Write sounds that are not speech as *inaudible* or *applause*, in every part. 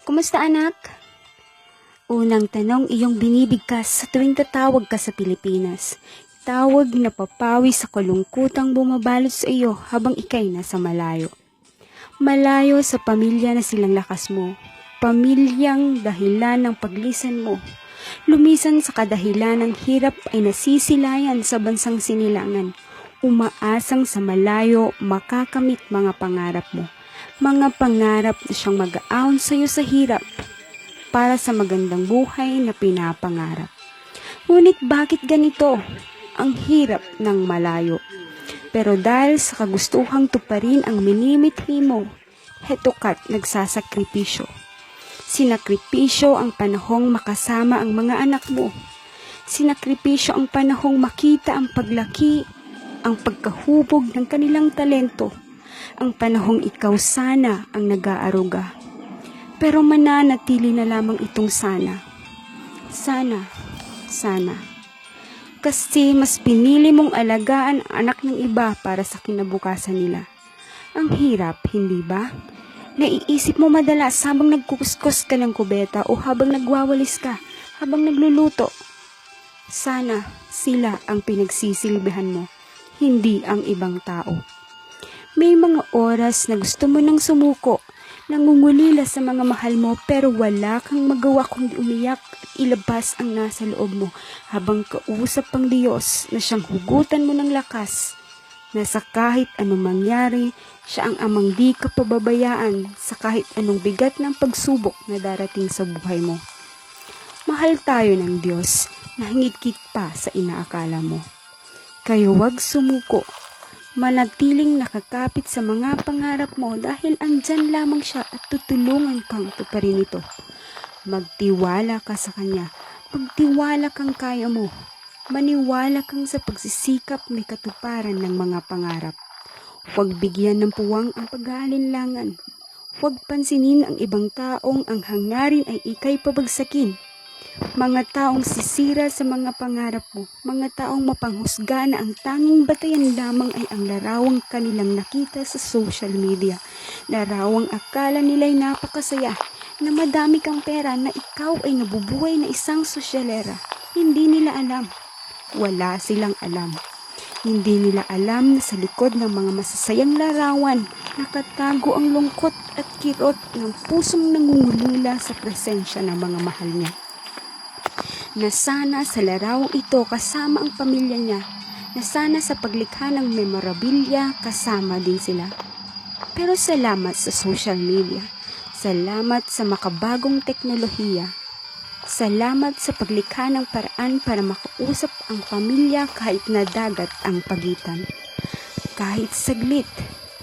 Kumusta anak? Unang tanong iyong binibigkas sa tuwing tatawag ka sa Pilipinas. Tawag na papawi sa kalungkutang bumabalot sa iyo habang ikay nasa malayo. Malayo sa pamilya na silang lakas mo. Pamilyang dahilan ng paglisan mo. Lumisan sa kadahilan ng hirap ay nasisilayan sa bansang sinilangan. Umaasang sa malayo makakamit mga pangarap mo. Mga pangarap na siyang mag-aon sa iyo sa hirap para sa magandang buhay na pinapangarap. Ngunit bakit ganito? Ang hirap ng malayo. Pero dahil sa kagustuhang tuparin ang minimithi mo, heto ka't nagsasakripisyo. Sinakripisyo ang panahong makasama ang mga anak mo. Sinakripisyo ang panahong makita ang paglaki, ang pagkahubog ng kanilang talento, ang panahong ikaw sana ang nag-aaruga. Pero mananatili na lamang itong sana. Sana, sana. Kasi mas pinili mong alagaan ang anak ng iba para sa kinabukasan nila. Ang hirap, hindi ba? Naiisip mo madalas habang nagkukuskus ka ng kubeta o habang nagwawalis ka, habang nagluluto. Sana sila ang pinagsisilbihan mo, hindi ang ibang tao. May mga oras na gusto mo nang sumuko, nangungulila sa mga mahal mo pero wala kang magawa kundi umiyak at ilabas ang nasa loob mo habang kausap ang Diyos na siyang hugutan mo ng lakas na sa kahit anong mangyari, siya ang amang di ka pababayaan sa kahit anong bigat ng pagsubok na darating sa buhay mo. Mahal tayo ng Diyos na hingit pa sa inaakala mo. Kayo wag sumuko manatiling nakakapit sa mga pangarap mo dahil andyan lamang siya at tutulungan kang tuparin ito. Magtiwala ka sa Kanya. Magtiwala kang kaya mo. Maniwala kang sa pagsisikap may katuparan ng mga pangarap. Huwag bigyan ng puwang ang pag-aalinlangan. Huwag pansinin ang ibang taong ang hangarin ay ikay pabagsakin. Mga taong sisira sa mga pangarap mo, mga taong mapanghusga na ang tanging batayan lamang ay ang larawang kanilang nakita sa social media. Larawang akala nila'y napakasaya, na madami kang pera na ikaw ay nabubuhay na isang sosyalera. Hindi nila alam. Wala silang alam. Hindi nila alam na sa likod ng mga masasayang larawan, nakatago ang lungkot at kirot ng pusong nangungulila sa presensya ng mga mahal niya na sana sa larawang ito kasama ang pamilya niya, na sana sa paglikha ng memorabilia kasama din sila. Pero salamat sa social media, salamat sa makabagong teknolohiya, salamat sa paglikha ng paraan para makausap ang pamilya kahit na dagat ang pagitan. Kahit saglit,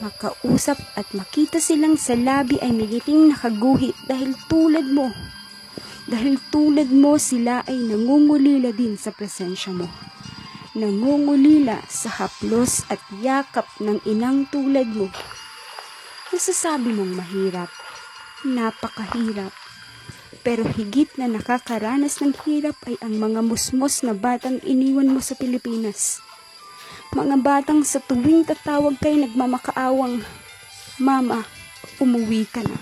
makausap at makita silang sa labi ay migiting nakaguhit dahil tulad mo dahil tulad mo sila ay nangungulila din sa presensya mo. Nangungulila sa haplos at yakap ng inang tulad mo. Nasasabi mong mahirap, napakahirap. Pero higit na nakakaranas ng hirap ay ang mga musmos na batang iniwan mo sa Pilipinas. Mga batang sa tuwing tatawag kay nagmamakaawang, Mama, umuwi ka na.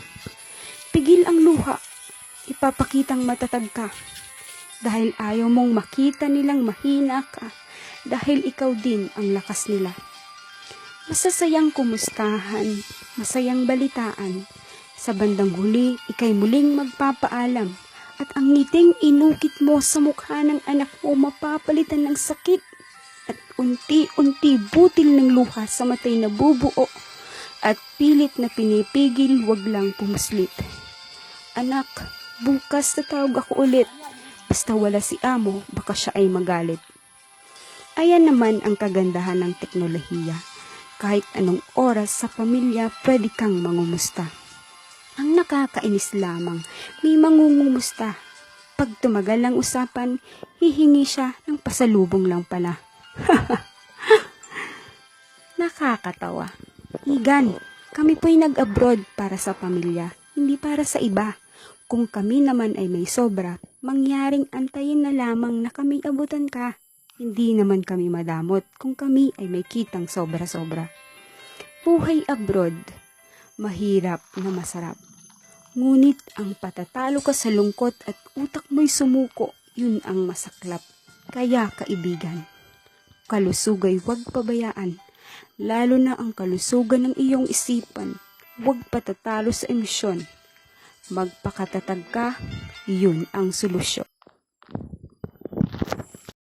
Pigil ang luha ipapakitang matatag ka. Dahil ayaw mong makita nilang mahina ka dahil ikaw din ang lakas nila. Masasayang kumustahan, masayang balitaan. Sa bandang huli, ikay muling magpapaalam at ang ngiting inukit mo sa mukha ng anak mo mapapalitan ng sakit at unti-unti butil ng luha sa matay na bubuo at pilit na pinipigil wag lang pumuslit. Anak, Bukas tatawag ako ulit. Basta wala si amo, baka siya ay magalit. Ayan naman ang kagandahan ng teknolohiya. Kahit anong oras sa pamilya, pwede kang mangumusta. Ang nakakainis lamang, may mangungumusta. Pag tumagal ang usapan, hihingi siya ng pasalubong lang pala. *laughs* Nakakatawa. Igan, kami po'y nag-abroad para sa pamilya, hindi para sa iba. Kung kami naman ay may sobra, mangyaring antayin na lamang na kami abutan ka. Hindi naman kami madamot kung kami ay may kitang sobra-sobra. Buhay abroad, mahirap na masarap. Ngunit ang patatalo ka sa lungkot at utak mo'y sumuko, yun ang masaklap. Kaya kaibigan, kalusugay huwag pabayaan, lalo na ang kalusugan ng iyong isipan. Huwag patatalo sa emosyon. Magpakatatag ka, yun ang solusyon.